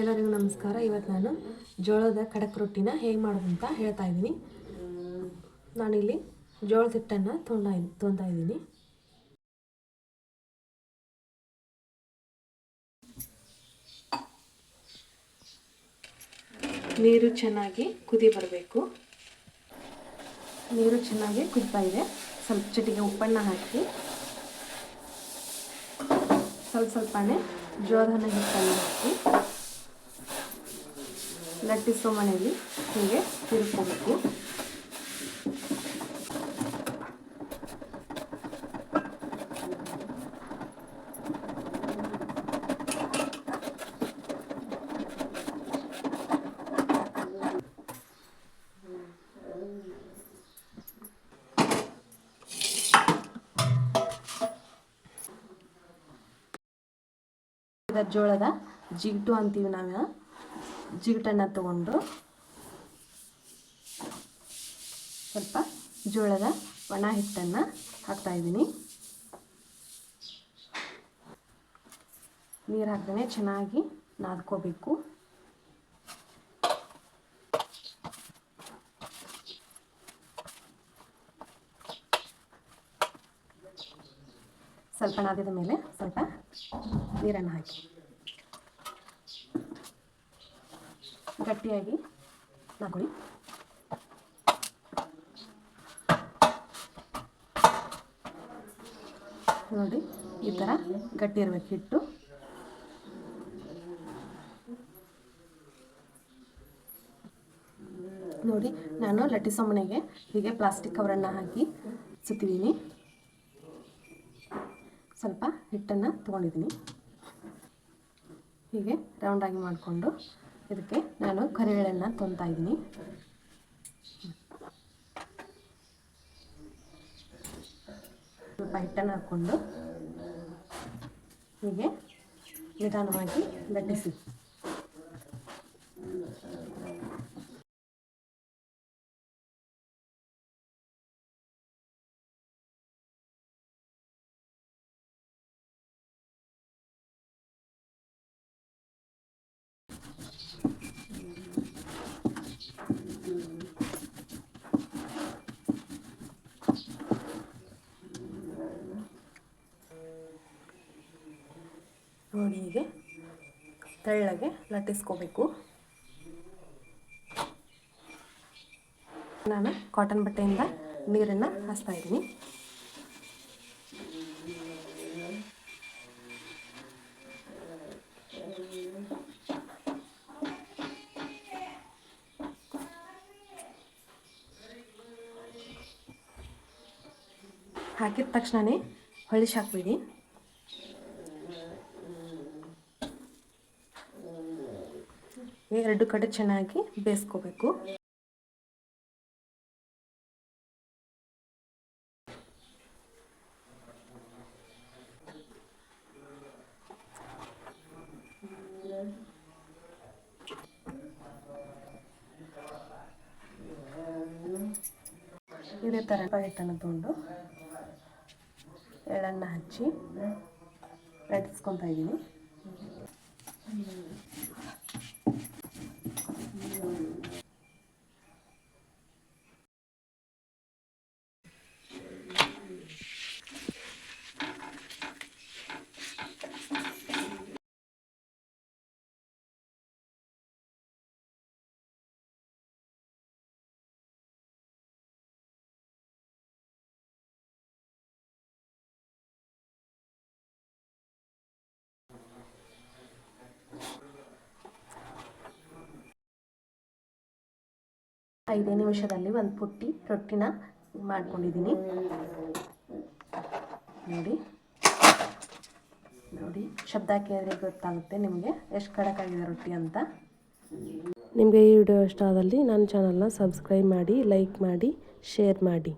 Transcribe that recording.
ಎಲ್ಲರಿಗೂ ನಮಸ್ಕಾರ. ಇವತ್ತು ನಾನು ಜೋಳದ ಖಡಕ್ ರೊಟ್ಟಿನ ಹೇಗೆ ಮಾಡೋದು ಅಂತ ಹೇಳ್ತಾ ಇದ್ದೀನಿ. ನಾನಿಲ್ಲಿ ಜೋಳದ ಹಿಟ್ಟನ್ನು ತೊಗೊಂಡ ತೊಗೊತಾ ಇದ್ದೀನಿ. ನೀರು ಚೆನ್ನಾಗಿ ಕುದಿ ಬರಬೇಕು. ನೀರು ಚೆನ್ನಾಗಿ ಕುದಿತಾ ಇದೆ. ಸ್ವಲ್ಪ ಚಟಿಗೆ ಉಪ್ಪನ್ನು ಹಾಕಿ. ಸ್ವಲ್ಪ ಸ್ವಲ್ಪನೇ ಜೋಳದ ಹಿಟ್ಟನ್ನು ಹಾಕಿ. ಲಟ್ಟಿಸೋ ಮನೆಯಲ್ಲಿ ಹೀಗೆ ತಿರುಕೋಬೇಕು ಜೋಳದ ಜಿಗ್ಟು ಅಂತೀವಿ ನಾವು ಜಿಗಟನ್ನು ತಗೊಂಡು ಸ್ವಲ್ಪ ಜೋಳದ ಒಣ ಹಿಟ್ಟನ್ನು ಹಾಕ್ತಾಯಿದ್ದೀನಿ ನೀರು ಹಾಕ್ದೇ ಚೆನ್ನಾಗಿ ನಾದ್ಕೋಬೇಕು. ಸ್ವಲ್ಪ ನಾದಿದ ಮೇಲೆ ಸ್ವಲ್ಪ ನೀರನ್ನು ಹಾಕಿ. ಗಟ್ಟಿಯಾಗಿ ನಾಕೊಳ್ಳಿ ನೋಡಿ, ಈ ಥರ ಗಟ್ಟಿ ಇರಬೇಕು ಹಿಟ್ಟು. ನೋಡಿ, ನಾನು ಲಟ್ಟಿ ಮನೆಗೆ ಹೀಗೆ ಪ್ಲಾಸ್ಟಿಕ್ ಕವರನ್ನು ಹಾಕಿ ಸುತ್ತಿದ್ದೀನಿ. ಸ್ವಲ್ಪ ಹಿಟ್ಟನ್ನು ತೊಗೊಂಡಿದ್ದೀನಿ. ಹೀಗೆ ರೌಂಡಾಗಿ ಮಾಡಿಕೊಂಡು ಇದಕ್ಕೆ ನಾನು ಕರಿಬೇಳೆನ ತೊಂತಾ ಇದ್ದೀನಿ. ಸ್ವಲ್ಪ ಹಿಟ್ಟನ್ನು ಹಾಕ್ಕೊಂಡು ಹೀಗೆ ನಿಧಾನವಾಗಿ ಲಟ್ಟಿಸಿ ನೋಡಿ ಹೀಗೆ ತೆಳ್ಳಗೆ ಲಟ್ಟಿಸ್ಕೋಬೇಕು. ನಾನು ಕಾಟನ್ ಬಟ್ಟೆಯಿಂದ ನೀರನ್ನು ಹಾಸ್ತಾ ಇದ್ದೀನಿ. ಹಾಕಿದ ತಕ್ಷಣವೇ ಹೊಳಿಸಿ ಎರಡು ಕಡೆ ಚೆನ್ನಾಗಿ ಬೇಯಿಸ್ಕೋಬೇಕು ಇದೇ ಥರ ಹಿಟ್ಟನ್ನು ತೊಗೊಂಡು ಎಳ್ಳನ್ನು ಹಚ್ಚಿ ಲಟ್ಟಿಸ್ಕೊತಾ ಇದ್ದೀನಿ ಐದೇ ನಿಮಿಷದಲ್ಲಿ ಒಂದು ಪುಟ್ಟಿ ರೊಟ್ಟಿನ ಮಾಡ್ಕೊಂಡಿದ್ದೀನಿ. ನೋಡಿ. ನೋಡಿ, ಶಬ್ದ ಕೇಳಿದ್ರೆ ಗೊತ್ತಾಗುತ್ತೆ ನಿಮಗೆ ಎಷ್ಟು ಕಡಕಾಗಿದೆ ರೊಟ್ಟಿ ಅಂತ. ನಿಮಗೆ ಈ ವಿಡಿಯೋ ಇಷ್ಟ ಆದಲ್ಲಿ ನನ್ನ ಚಾನಲ್ನ ಸಬ್ಸ್ಕ್ರೈಬ್ ಮಾಡಿ, ಲೈಕ್ ಮಾಡಿ, ಶೇರ್ ಮಾಡಿ.